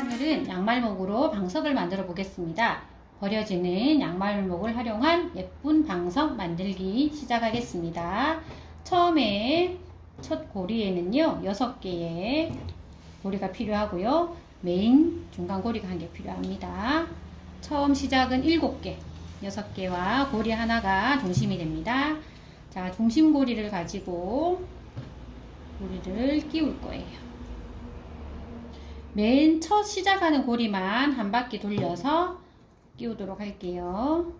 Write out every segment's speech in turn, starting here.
오늘은 양말목으로 방석을 만들어 보겠습니다. 버려지는 양말목을 활용한 예쁜 방석 만들기 시작하겠습니다. 처음에 첫 고리에는요, 6개의 고리가 필요하고요. 메인 중간 고리가 한 개 필요합니다. 처음 시작은 7개, 6개와 고리 하나가 중심이 됩니다. 자, 중심 고리를 가지고 고리를 끼울 거예요. 맨 첫 시작하는 고리만 한 바퀴 돌려서 끼우도록 할게요.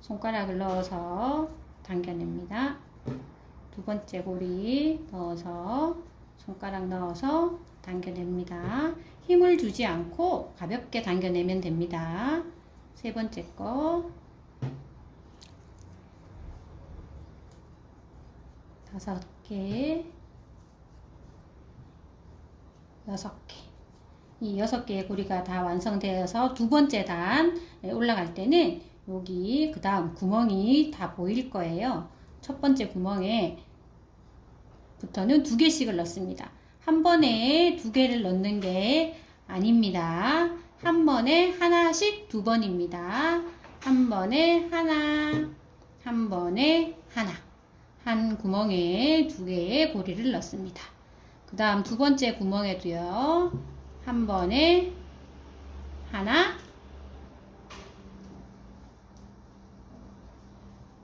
손가락을 넣어서 당겨냅니다. 두 번째 고리 넣어서 손가락 넣어서 당겨냅니다. 힘을 주지 않고 가볍게 당겨내면 됩니다. 세 번째 거 다섯 개 여섯 개. 이 여섯 개의 고리가 다 완성되어서 두 번째 단에 올라갈 때는 여기 그 다음 구멍이 다 보일 거예요. 첫 번째 구멍에 부터는 두 개씩을 넣습니다. 한 번에 두 개를 넣는 게 아닙니다. 한 번에 하나씩 두 번입니다. 한 번에 하나, 한 번에 하나. 한 구멍에 두 개의 고리를 넣습니다. 그 다음 두 번째 구멍에도요. 한 번에 하나,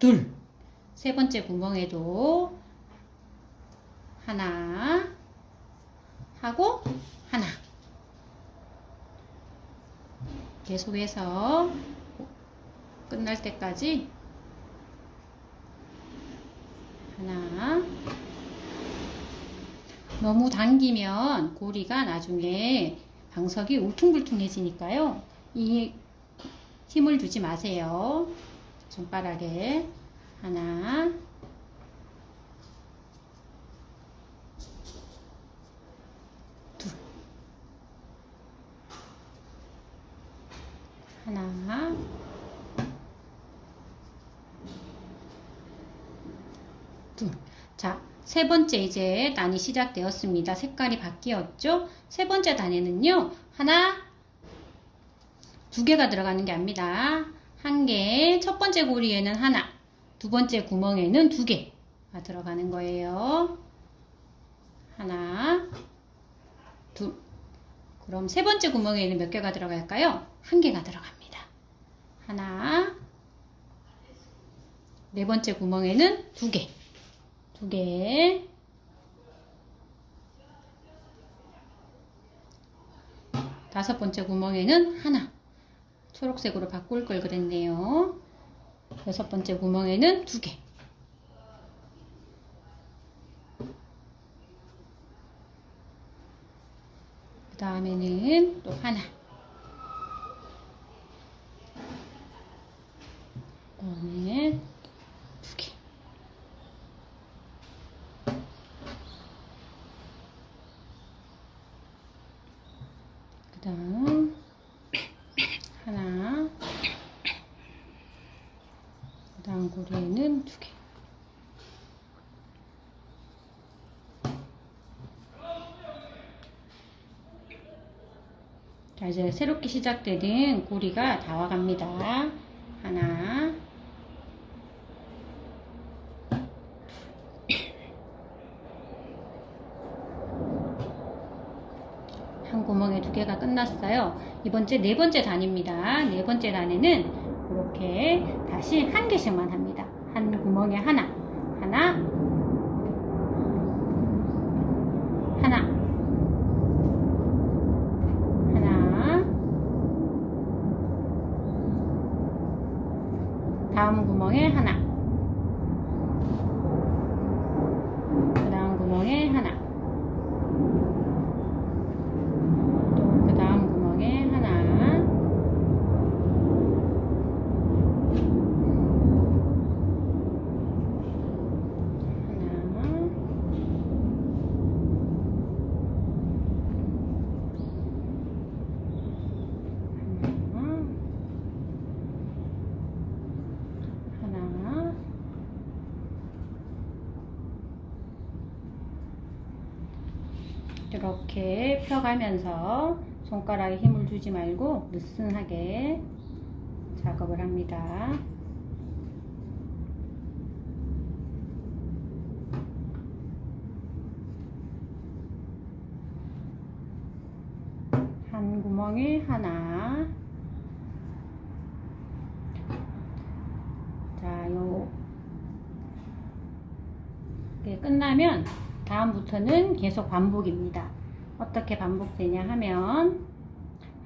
둘. 세 번째 구멍에도 하나 하고 하나. 계속해서 끝날 때까지 하나 너무 당기면 고리가 나중에 방석이 울퉁불퉁해지니까요. 이 힘을 주지 마세요. 손가락에 하나, 하나, 둘. 자, 세 번째 이제 단이 시작되었습니다. 색깔이 바뀌었죠? 세 번째 단에는요, 하나, 두 개가 들어가는 게 아닙니다. 한 개, 첫 번째 고리에는 하나, 두 번째 구멍에는 두 개가 들어가는 거예요. 하나, 둘. 그럼 세 번째 구멍에는 몇 개가 들어갈까요? 한 개가 들어갑니다. 하나, 네 번째 구멍에는 두 개. 두 개. 다섯 번째 구멍에는 하나. 초록색으로 바꿀 걸 그랬네요. 여섯 번째 구멍에는 두 개. 그 다음에는 또 하나. 다음에 두 개. 그 다음 하나 그 다음 고리에는 두 개. 자 이제 새롭게 시작되는 고리가 다 와갑니다. 하나 한 구멍에 두 개가 끝났어요. 이번째 네 번째 단입니다. 네 번째 단에는 이렇게 다시 한 개씩만 합니다. 한 구멍에 하나, 하나, 하나, 하나. 다음 구멍에 하나. 그 다음 구멍에 하나. 또 그 다음 구멍에 하나 하나 하나 이렇게 펴가면서 손가락에 힘을 주지 말고 느슨하게 작업을 합니다. 한 구멍에 하나. 자, 요, 이게 끝나면 다음부터는 계속 반복입니다. 어떻게 반복되냐 하면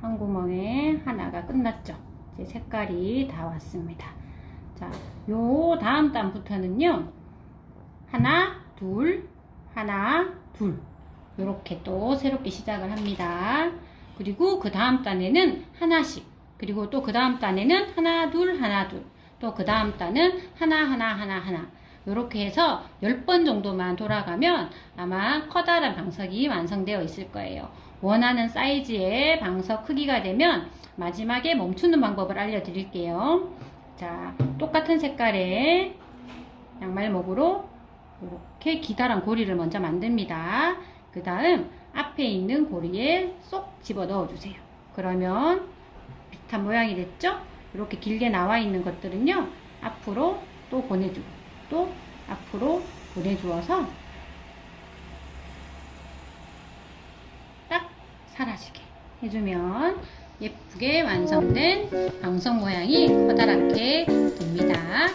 한 구멍에 하나가 끝났죠. 이제 색깔이 다 왔습니다. 자, 요 다음 단부터는요. 하나, 둘, 하나, 둘. 이렇게 또 새롭게 시작을 합니다. 그리고 그 다음 단에는 하나씩. 그리고 또 그 다음 단에는 하나, 둘, 하나, 둘. 또 그 다음 단은 하나, 하나, 하나, 하나. 이렇게 해서 10번 정도만 돌아가면 아마 커다란 방석이 완성되어 있을 거예요. 원하는 사이즈의 방석 크기가 되면 마지막에 멈추는 방법을 알려드릴게요. 자, 똑같은 색깔의 양말목으로 이렇게 기다란 고리를 먼저 만듭니다. 그 다음 앞에 있는 고리에 쏙 집어 넣어 주세요. 그러면 비슷한 모양이 됐죠? 이렇게 길게 나와 있는 것들은요, 앞으로 또 보내주고, 또 앞으로 보내주어서 딱 사라지게 해주면 예쁘게 완성된 방석 모양이 커다랗게 됩니다.